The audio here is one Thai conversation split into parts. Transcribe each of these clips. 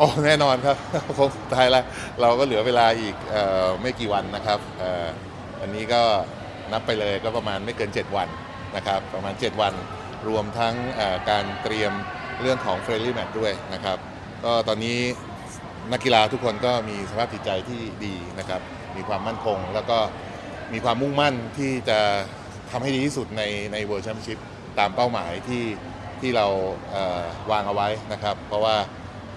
โอ้แน่นอนครับคงสุดท้ายแล้วเราก็เหลือเวลาอีกออไม่กี่วันนะครับอ,อันนี้ก็นับไปเลยก็ประมาณไม่เกิน 7 วันนะครับประมาณ 7 วันรวมทั้งการเตรียมเรื่องของเฟรนลี่แมตด้วยนะครับก็ตอนนี้นักกีฬาทุกคนก็มีสภาพจิตใจที่ดีนะครับ มีความมั่นคง แล้วก็มีความมุ่งมั่นที่จะทำให้ดีที่สุดในในเวิร์แชมเปี้ยนชิพตามเป้าหมายที่ที่เราเวางเอาไว้นะครับ เพราะว่า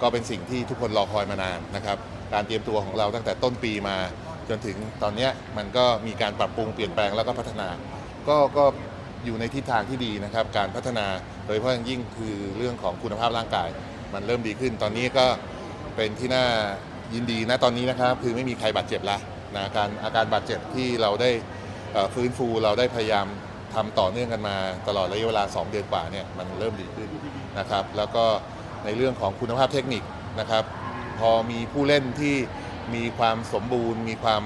ก็เป็นสิ่งที่ทุกคนรอคอยมานานนะครับ การเตรียมตัวของเราตั้งแต่ต้นปีมา จนถึงตอนนี้มันก็มีการปรับปรุงเปลี่ยนแปลงแล้วก็พัฒนา ก็ก็อยู่ในทิศทางที่ดีนะครับ การพัฒนาโดยเฉพาะอย่างยิ่งคือเรื่องของคุณภาพร่างกาย มันเริ่มดีขึ้น ตอนนี้ก็เป็นที่น่ายินดีนะตอนนี้นะครับ คือไม่มีใครบาดเจ็บละนะการอาการบาดเจ็บที่เราได้ฟื้นฟูเราได้พยายามทำต่อเนื่องกันมาตลอดระยะเวลา 2 เดือนกว่าเนี่ยมันเริ่มดีขึ้นนะครับ แล้วก็ ในเรื่องของคุณภาพเทคนิคนะครับ พอมีผู้เล่นที่มีความสมบูรณ์ มีความ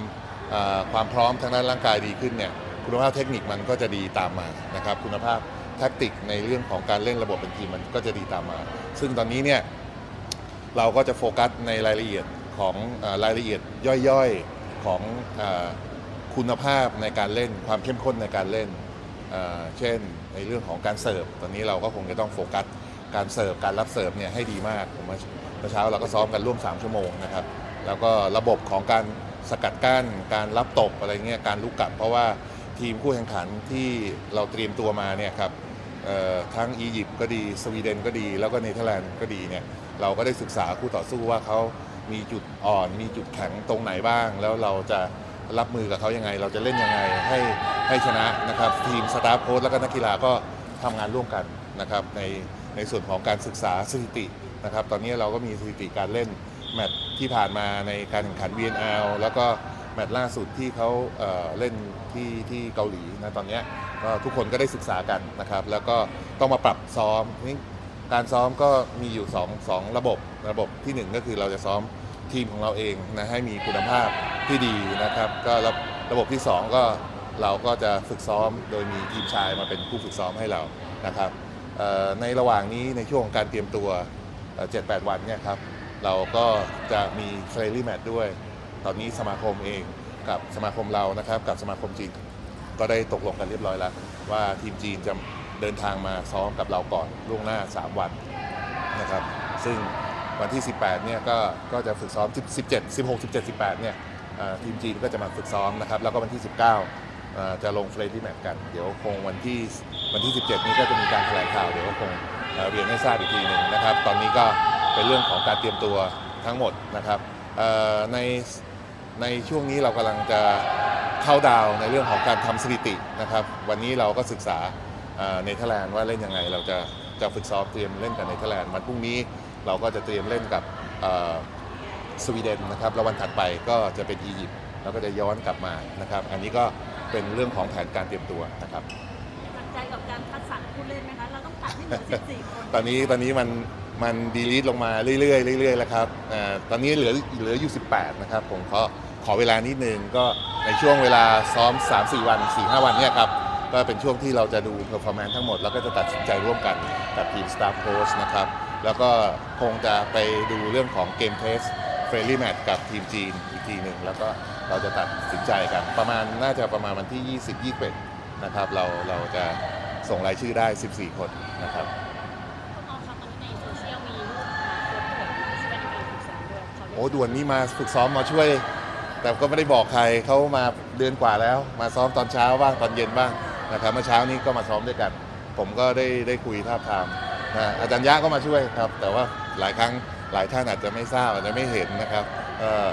ความพร้อมทางด้านร่างกายดีขึ้นเนี่ยคุณภาพเทคนิคมันก็จะดีตามมานะครับ คุณภาพแทคติกในเรื่องของการเล่นระบบเป็นทีมมันก็จะดีตามมา ซึ่งตอนนี้เนี่ยเราก็จะโฟกัสในรายละเอียดของรายละเอียดย่อยๆของอคุณภาพในการเล่นความเข้มข้นในการเล่นเอ่อเช่นในเรื่องของการเสิร์ฟ ตอนนี้เราก็คงจะต้องโฟกัส การเสิร์ฟการรับเสิร์ฟเนี่ยให้ดีมากผมว่าเมื่อเช้าเราก็ซ้อมกันร่วม 3 ชั่วโมงนะครับ แล้วก็ระบบของการสกัดกั้น การรับตบอะไรเงี้ยการลุกกลับ เพราะว่าทีมผู้แข่งขันที่เราเตรียมตัวมาเนี่ยครับทั้งอียิปต์ก็ดีสวีเดนก็ดี แล้วก็เนเธอร์แลนด์ก็ดีเนี่ยเราก็ได้ศึกษาคู่ต่อสู้ว่าเขามีจุดอ่อน มีจุดแข็งตรงไหนบ้าง แล้วเราจะรับมือกับเขายังไง เราจะเล่นยังไงให้ให้ชนะนะครับ ทีมสตาฟโค้ชแล้วก็นักกีฬาก็ทำงานร่วมกันนะครับใน ในส่วนของการศึกษาสถิตินะครับ ตอนนี้เราก็มีสถิติการเล่นแมตช์ที่ผ่านมาในการแข่งขัน VNL แล้วก็แมตช์ล่าสุดที่เขาเเล่นที่ที่เกาหลีนะตอนนี้ก็ทุกคนก็ได้ศึกษากันนะครับ แล้วก็ต้องมาปรับซ้อมนี่การซ้อมก็มีอยู่2งระบบระบบทีหนึ่1 ก็คือเราจะซ้อมทีมของเราเองนะให้มีคุณภาพที่ดีนะครับก็ระระบบที่ 2 ก็เราก็จะฝึกซ้อมโดยมีทีมชายมาเป็นผู้ฝึกซ้อมให้เรานะครับ ในระหว่างนี้ในช่วงของการเตรียมตัวเจ็ดแปดวันเนี่ยครับเราก็จะมีเฟรนลี่แมตด้วย ตอนนี้สมาคมเองกับสมาคมเรานะครับกับสมาคมจีนก็ได้ตกลงกันเรียบร้อยแล้ว ว่าทีมจีนจะเดินทางมาซ้อมกับเราก่อนล่วงหน้า 3 วันนะครับซึ่งวันที่ 18 เนี่ยก็ก็จะฝึกซ้อม 17 16 17 18 เนี่ยทีมจีนก็จะมาฝึกซ้อมนะครับแล้วก็วันที่ 19จะลงเฟรนลี่แมตกัน เดี๋ยวคงวันที่ วันที่ 17 นี้ก็จะมีการแถลงข่าวเดี๋ยวคงเเรียนให้ทราบอีกทีหนึ่งนะครับ ตอนนี้ก็เป็นเรื่องของการเตรียมตัวทั้งหมดนะครับในในช่วงนี้เรากำลังจะเข้าดาวในเรื่องของการทำสถิตินะครับ วันนี้เราก็ศึกษาเนเธอร์แลนด์ว่าเล่นยังไง เราจะจะฝึกซ้อมเตรียมเล่นกับเนเธอร์แลนด์วันพรุ่งนี้เราก็จะเตรียมเล่นกับสวีเดนนะครับแล้ววันถัดไปก็จะเป็นอียิปต์แล้วก็จะย้อนกลับมานะครับ อันนี้ก็เป็นเรื่องของแผนการเตรียมตัวนะครับ การคัดสรรผู้เล่นไหมคะ เราต้องตัดให้เหลือ14 คน ตอนนี้ตอนนี้มันมันดีลีทลงมาเรื่อยๆเรื่อยๆแล้วครับอ่าตอนนี้เหลือเหลืออยู่ 18 นะครับ ผมขอขอเวลานิดนึงก็ในช่วงเวลาซ้อม 3-4 วัน 4-5 วันเนี่ยครับ ก็เป็นช่วงที่เราจะดูเพอร์ฟอร์แมนซ์ทั้งหมด แล้วก็จะตัดสินใจร่วมกันกับทีมสตาฟโค้ชนะครับ แล้วก็คงจะไปดูเรื่องของเกมเทสเฟรนลี่แมตกับทีมจีนอีกทีหนึ่งแล้วก็เราจะตัดสินใจกัน ประมาณน่าจะประมาณวันที่ 20 21นะครับ เราเราจะ ส่งรายชื่อได้ 14 คนนะครับคุณออมคะตอนนี้ในโซเชียลมีรูปมาโพสต์ด่วนใช่ไหมที่เป็นฝึกซ้อมด้วยเขาเรียกโอ้ด่วนนี่มาฝึกซ้อมมาช่วย แต่ก็ไม่ได้บอกใครเขามาเดือนกว่าแล้ว มาซ้อมตอนเช้าบ้างตอนเย็นบ้างนะครับเมื่อเช้านี้ก็มาซ้อมด้วยกัน ผมก็ได้ได้คุยท่าบทามนะอาจารย์ยะก็มาช่วยครับ แต่ว่าหลายครั้งหลายท่านอาจจะไม่ทราบอาจจะไม่เห็นนะครับเอ่อ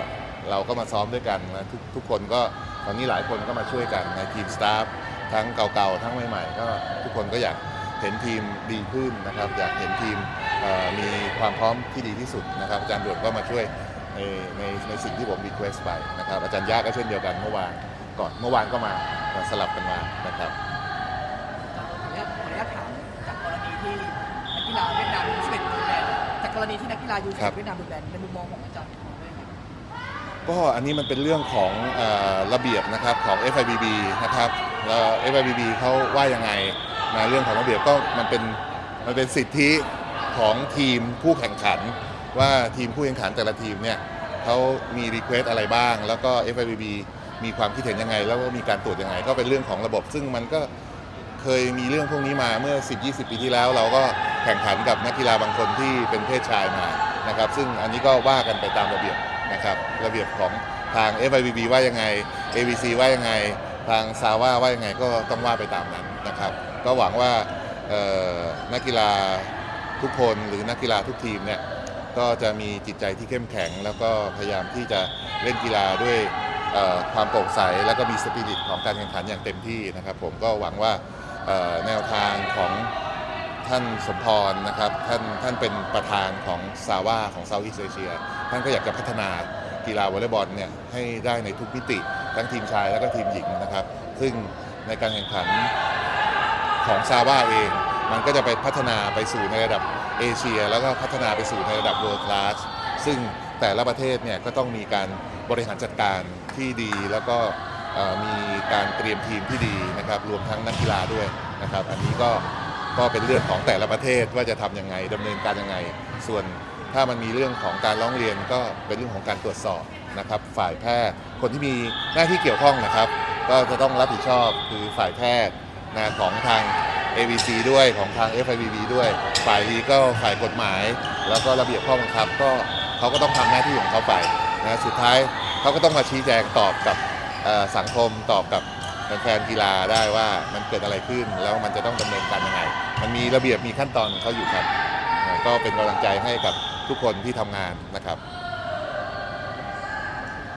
เราก็มาซ้อมด้วยกันนะทุกทุกคนก็ตอนนี้หลายคนก็มาช่วยกันในทีมสตาฟ ทั้งเก่าๆ ทั้งใหม่ๆ ก็ทุกคนก็อยากเห็นทีมดีขึ้นนะครับ อยากเห็นทีมเอ่อมีความพร้อมที่ดีที่สุดนะครับ อาจารย์ด่วนก็มาช่วยในในในสิ่งที่ผมรีเควสไปนะครับ อาจารย์ยะก็เช่นเดียวกันเมื่อวานก่อนเมื่อวานก็มามาสลับกันมานะครับขออนุญาตขออนุญาตถามจากกรณีที่นักกีฬาเวียดนามยูสิบเอ็ดดูแลนจากกรณีที่นักกีฬายูสิบครัเอ็บดเวียดนามดูแลนในมุมมองของอาจารย์มองว่ายังไงก็อันนี้มันเป็นเรื่องของเออระเบียบนะครับของ FIBB นะครับ แล้ว FIBB เขาว่ายังไงนะเรื่องของระเบียบก็มันเป็นมันเป็นสิทธิของทีมผู้แข่งขัน ว่าทีมผู้แข่งขันแต่ละทีมเนี่ยเขามีรีเควสอะไรบ้าง แล้วก็ FIVB มีความคิดเห็นยังไง แล้วก็มีการตรวจยังไง ก็เป็นเรื่องของระบบ ซึ่งมันก็เคยมีเรื่องพวกนี้มาเมื่อ 10-20 ปีที่แล้ว เราก็แข่งขันกับนักกีฬาบางคนที่เป็นเพศชายมานะครับ ซึ่งอันนี้ก็ว่ากันไปตามระเบียบนะครับ ระเบียบของทาง FIVB ว่ายังไง ABC ว่ายังไง ทางซาว่าว่ายังไงก็ต้องว่าไปตามนั้นนะครับ ก็หวังว่านักกีฬาทุกคนหรือนักกีฬาทุกทีมเนี่ยก็จะมีจิตใจที่เข้มแข็ง แล้วก็พยายามที่จะเล่นกีฬาด้วยความโปร่งใส แล้วก็มีสปิริตของการแข่งขันอย่างเต็มที่นะครับผมก็หวังว่าแนวทางของท่านสมพรนะครับท่านท่านเป็นประธานของซาว่าของเซาท์อีสเอเชียท่านก็อยากจะพัฒนากีฬาวอลเลย์บอลเนี่ยให้ได้ในทุกมิติ ทั้งทีมชายแล้วก็ทีมหญิงนะครับ ซึ่งในการแข่งขันของซาว่าเอง มันก็จะไปพัฒนาไปสู่ในระดับเอเชีย แล้วก็พัฒนาไปสู่ในระดับ world class ซึ่งแต่ละประเทศเนี่ยก็ต้องมีการบริหารจัดการที่ดีแล้วก็มีการเตรียมทีมที่ดีนะครับ รวมทั้งนักกีฬาด้วยนะครับ อันนี้ก็ก็เป็นเรื่องของแต่ละประเทศว่าจะทำยังไงดำเนินการยังไง ส่วนถ้ามันมีเรื่องของการร้องเรียนก็เป็นเรื่องของการตรวจสอบนะครับ ฝ่ายแพทย์ คนที่มีหน้าที่เกี่ยวข้องนะครับ ก็จะต้องรับผิดชอบคือฝ่ายแพทย์นะของทาง AVC ด้วยของทาง FIVB ด้วย ฝ่ายลีก็ฝ่ายกฎหมาย แล้วก็ระเบียบข้อบังคับ ก็เขาก็ต้องทำหน้าที่ของเขาไปนะสุดท้ายเขาก็ต้องมาชี้แจงตอบกับสังคมตอบกับแฟนกีฬาได้ว่ามันเกิดอะไรขึ้นแล้วมันจะต้องดำเนินการยังไง มันมีระเบียบมีขั้นตอนของเขาอยู่ครับ ก็เป็นกำลังใจให้กับทุกคนที่ทำงานนะครับ